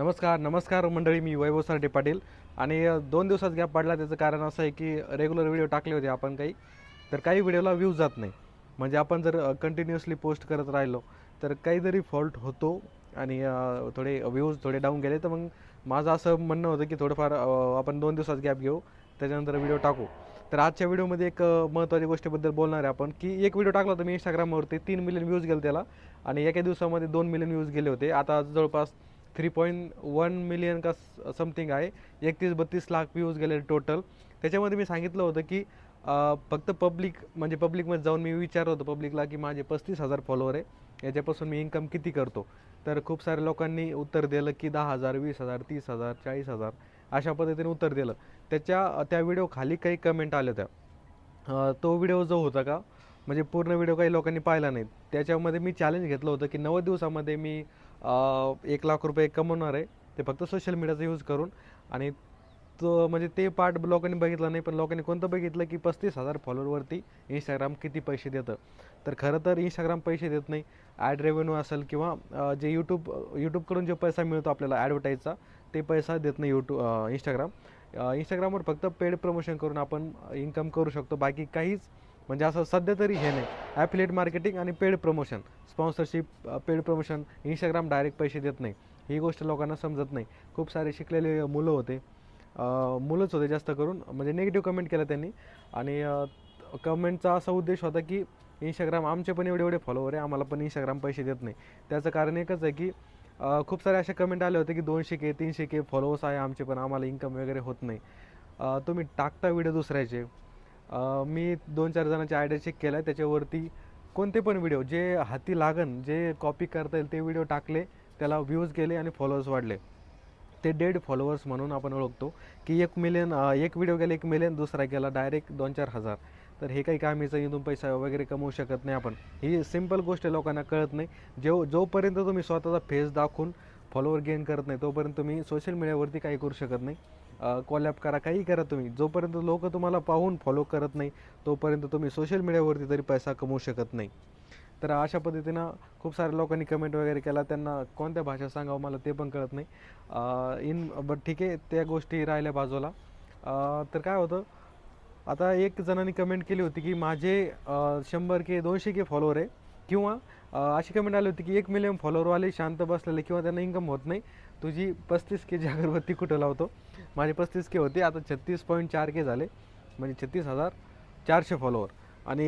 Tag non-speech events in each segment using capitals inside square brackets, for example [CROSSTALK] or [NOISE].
नमस्कार नमस्कार मंडळी मी वैभव सरडे पाटील. आणि दोन दिवसात गॅप पडला त्याचं कारण असं आहे की रेग्युलर व्हिडिओ टाकले होते आपण काही. तर काही व्हिडिओला व्ह्यूज जात नाही. म्हणजे आपण जर कंटिन्युअसली पोस्ट करत राहिलो तर काहीतरी फॉल्ट होतो आणि थोडे व्ह्यूज थोडे डाऊन गेले. तर मग माझं असं म्हणणं होतं की थोडंफार आपण दोन दिवसात गॅप घेऊ त्याच्यानंतर व्हिडिओ टाकू. तर आजच्या व्हिडिओमध्ये एक महत्त्वाच्या गोष्टीबद्दल बोलणार आहे आपण की एक व्हिडिओ टाकला होता मी इंस्टाग्रामवरती तीन मिलियन व्ह्यूज गेले त्याला. आणि एका दिवसामध्ये दोन मिलियन व्ह्यूज गेले होते. आता जवळपास थ्री पॉईंट वन मिलियन का समथिंग आहे. एकतीस बत्तीस लाख व्ह्यूज गेले टोटल त्याच्यामध्ये मी सांगितलं होतं की फक्त पब्लिक म्हणजे पब्लिकमध्ये जाऊन मी विचारलं होतं पब्लिकला की माझे पस्तीस हजार फॉलोअर आहे. याच्यापासून मी इन्कम किती करतो? तर खूप साऱ्या लोकांनी उत्तर दिलं की दहा हजार वीस हजार तीस हजार चाळीस हजार अशा पद्धतीने उत्तर दिलं. त्याच्या त्या व्हिडिओ खाली काही कमेंट आल्या होत्या. तो व्हिडिओ जो होता का म्हणजे पूर्ण व्हिडिओ काही लोकांनी पाहिला नाही. त्याच्यामध्ये मी चॅलेंज घेतलं होतं की नव्वद दिवसामध्ये मी एक लाख रुपये कमवणार आहे. ते फक्त सोशल मीडियाचा यूज करून. आणि तो म्हणजे ते पार्ट लोकांनी बघितलं नाही पण लोकांनी कोणतं बघितलं की पस्तीस हजार फॉलोअरवरती इंस्टाग्राम किती पैसे देतं? तर खरं तर इंस्टाग्राम पैसे देत नाही. ॲड रेव्हेन्यू असेल किंवा जे यूट्यूब यूट्यूबकडून जो पैसा मिळतो आपल्याला ॲडव्हर्टाईजचा ते पैसा देत नाही यूट्यूब इंस्टाग्राम इंस्टाग्रामवर फक्त पेड प्रमोशन करून आपण इन्कम करू शकतो. बाकी काहीच म्हणजे असं सध्या तरी हे नाही. ॲफिलेट मार्केटिंग आणि paid promotion sponsorship paid promotion Instagram direct पैसे देत नाही. ही गोष्ट लोकांना समजत नाही. खूप सारे शिकलेले मुलं होते. मुलंच होते जास्त करून. म्हणजे निगेटिव्ह कमेंट केलं त्यांनी. आणि कमेंटचा असा उद्देश होता की इंस्टाग्राम आमचे पण एवढे एवढे फॉलोवर आहे. आम्हाला पण इंस्टाग्राम पैसे देत नाही. त्याचं कारण एकच आहे की खूप सारे असे कमेंट आले होते की दोनशे के तीनशे के फॉलोअर्स आहे आमचे पण. आम्हाला इन्कम वगैरे होत नाही. तुम्ही टाकता व्हिडिओ दुसऱ्याचे. मी दोन चार जणांचे आयडिया चेक केला त्याच्यावरती कोणते पण व्हिडिओ जे हाती लागन जे कॉपी करता येईल ते व्हिडिओ टाकले त्याला व्ह्यूज गेले आणि फॉलोअर्स वाढले. ते डेड फॉलोअर्स म्हणून आपण ओळखतो. की एक मिलियन एक व्हिडिओ गेला एक मिलियन दुसरा गेला डायरेक्ट दोन चार हजार. तर हे काही कामीचं इथून पैसा वगैरे कमवू शकत नाही आपण. ही सिंपल गोष्ट लोकांना कळत नाही. जेव जोपर्यंत तुम्ही स्वतःचा फेस दाखवून फॉलोअर गेन करत नाही तोपर्यंत तुम्ही सोशल मीडियावरती काही करू शकत नाही. कॉलॅप करा काही करा तुम्ही. जोपर्यंत लोक तुम्हाला पाहून फॉलो करत नाही तोपर्यंत तुम्ही सोशल मीडियावरती तरी पैसा कमवू शकत नाही. तर अशा पद्धतीनं खूप साऱ्या लोकांनी कमेंट वगैरे केला. त्यांना कोणत्या भाषा सांगावं मला ते पण कळत नाही. इन बट ठीक आहे त्या गोष्टी राहिल्या बाजूला. तर काय होतं आता एक जणांनी कमेंट केली होती की माझे शंभर के दोनशे के फॉलोअर आहे. किंवा अशी कमेंट आली होती की एक मिलियन फॉलोअरवाले शांत बसलेले किंवा त्यांना इन्कम होत नाही. तुझी पस्तीस के जी अगरबत्ती कुठं लावतो? माझे पस्तीस के होते आता छत्तीस पॉईंट चार के झाले. म्हणजे छत्तीस हजार चारशे फॉलोअर आणि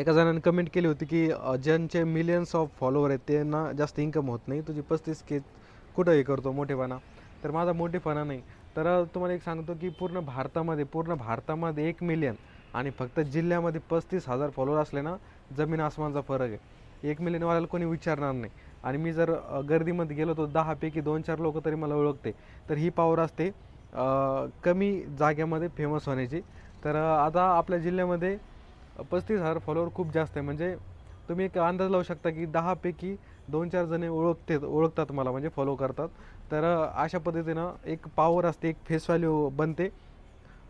एका जणांनी कमेंट केली होती की ज्यांचे मिलियन्स ऑफ फॉलोअर आहेत त्यांना जास्त इन्कम होत नाही. तुझी पस्तीस के कुठं हे करतो मोठेपणा? तर माझा मोठेपणा नाही. तर तुम्हाला एक सांगतो की पूर्ण भारतामध्ये पूर्ण भारतामध्ये एक मिलियन आणि फक्त जिल्ह्यामध्ये पस्तीस हजार फॉलोअर असले ना जमीन आसमानचा फरक आहे. एक मिलियनवाल्याला कोणी विचारणार नाही. आणि मी जर गर्दीमध्ये गेलो तर दहापैकी दोन चार लोक तरी मला ओळखते. तर ही पावर असते कमी जाग्यामध्ये फेमस होण्याची. तर आता आपल्या जिल्ह्यामध्ये पस्तीस हजार फॉलोअर खूप जास्त आहे. म्हणजे तुम्ही एक अंदाज लावू शकता की दहापैकी दोन चार जणे ओळखते ओळखतात मला म्हणजे फॉलो करतात. तर अशा पद्धतीनं एक पावर असते एक फेस व्हॅल्यू बनते.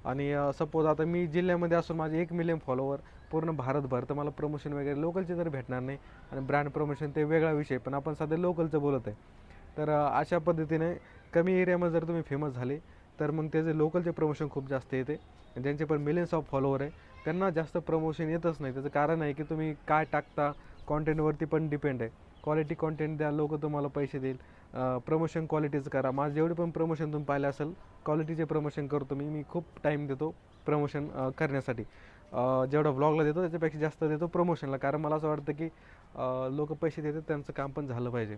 आणि सपोज आता मी जिल्ह्यामध्ये असून माझे एक मिलियन फॉलोवर पूर्ण भारतभर तर मला प्रमोशन वगैरे लोकलचे तर भेटणार नाही. आणि ब्रँड प्रमोशन ते वेगळा विषय पण आपण सध्या लोकलचं बोलत आहे. तर अशा पद्धतीने कमी एरियामध्ये जर तुम्ही फेमस झाले तर मग त्याचे लोकलचे प्रमोशन खूप जास्त येते. आणि ज्यांचे पण मिलियन्स ऑफ फॉलोवर आहे त्यांना जास्त प्रमोशन येतच नाही. त्याचं कारण आहे की तुम्ही काय टाकता कॉन्टेंटवरती पण डिपेंड आहे. क्वालिटी कॉन्टेंट द्या लोक तुम्हाला पैसे देईल. प्रमोशन क्वालिटीचं करा. माझं जेवढे पण प्रमोशन तुम्ही पाहिलं असेल क्वालिटीचे प्रमोशन करतो मी. मी खूप टाईम देतो प्रमोशन करण्यासाठी. जेवढा व्लॉगला देतो त्याच्यापेक्षा जास्त देतो प्रमोशनला कारण मला असं वाटतं की लोक पैसे देतात त्यांचं काम पण झालं पाहिजे.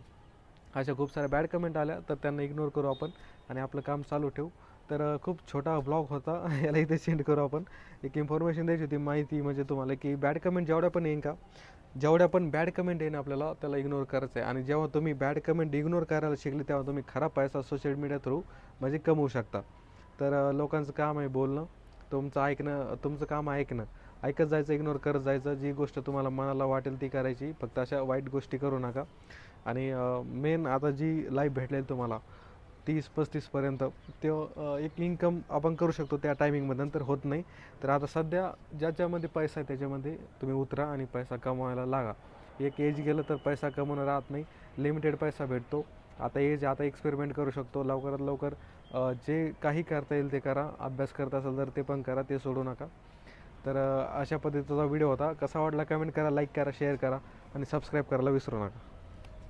अशा खूप साऱ्या बॅड कमेंट आल्या तर त्यांना इग्नोर करू आपण आणि आपलं काम चालू ठेवू. तर खूप छोटा ब्लॉग होता. [LAUGHS] याला इथे सेंड करू आपण. एक इन्फॉर्मेशन द्यायची होती माहिती म्हणजे तुम्हाला की बॅड कमेंट जेवढ्या पण येईन का जेवढ्या पण बॅड कमेंट येईन आपल्याला त्याला इग्नोर करायचं आहे आणि जेव्हा तुम्ही बॅड कमेंट इग्नोर करायला शिकले तेव्हा तुम्ही खरा पैसा सोशल मीडिया थ्रू म्हणजे कमवू शकता. तर लोकांचं काम आहे बोलणं. तुमचं ऐकणं तुमचं काम ऐकणं. ऐकत जायचं इग्नोर करत जायचं. जी गोष्ट तुम्हाला मनाला वाटेल ती करायची. फक्त अशा वाईट गोष्टी करू नका. आणि मेन आता जी लाईफ भेटलेली तुम्हाला तीस पस्तीसपर्यंत ते एक इन्कम आपण करू शकतो त्या टायमिंगमध्ये नंतर होत नाही. तर आता सध्या ज्याच्यामध्ये पैसा आहे त्याच्यामध्ये तुम्ही उतरा आणि पैसा कमवायला लागा. एक एज गेलं तर पैसा कमवणं राहत नाही. लिमिटेड पैसा भेटतो. आता एज आता एक्सपेरिमेंट करू शकतो. लवकरात लवकर जे काही करता येईल ते करा. अभ्यास करत असाल तर ते पण करा ते सोडू नका. तर अशा पद्धतीचा व्हिडिओ होता. कसा वाटला कमेंट करा लाईक करा शेअर करा आणि सबस्क्राईब करायला विसरू नका.